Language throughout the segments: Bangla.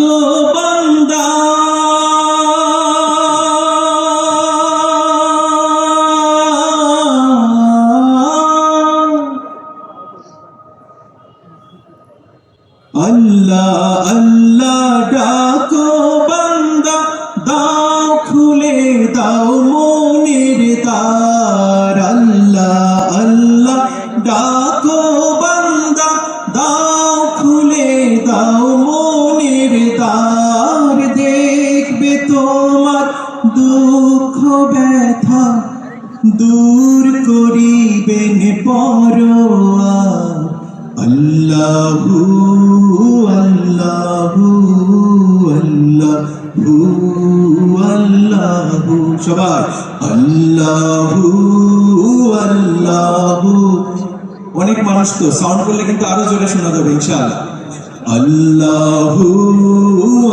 ডাকো বান্দা। আল্লাহ আল্লাহ। করিবেন পরোয়ার আল্লাহু আল্লাহু আল্লাহু আল্লাহু সবাই আল্লাহু আল্লাহু। অনেক মানুষ তো সাউন্ড করলে কিন্তু আরও জোরে শোনা যাবে, ইনশাআল্লাহ। আল্লাহু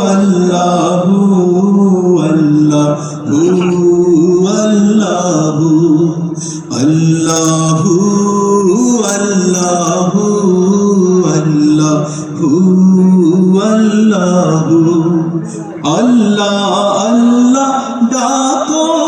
আল্লাহু আল্লাহু আল্লাহু আল্লাহু আল্লাহু আল্লাহু। আল্লাহ আল্লাহ ডাকো।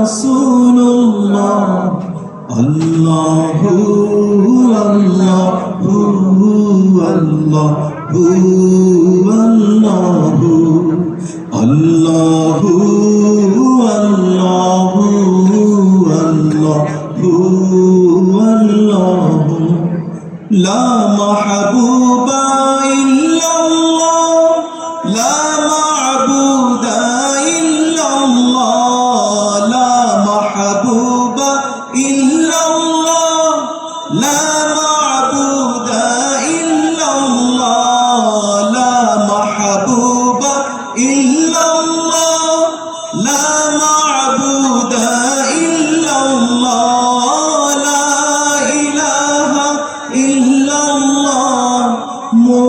রাসূলুল্লাহ আল্লাহু আল্লাহু আল্লাহু আল্লাহু আল্লাহু আল্লাহু আল্লাহু আল্লাহু লা মাহবুবা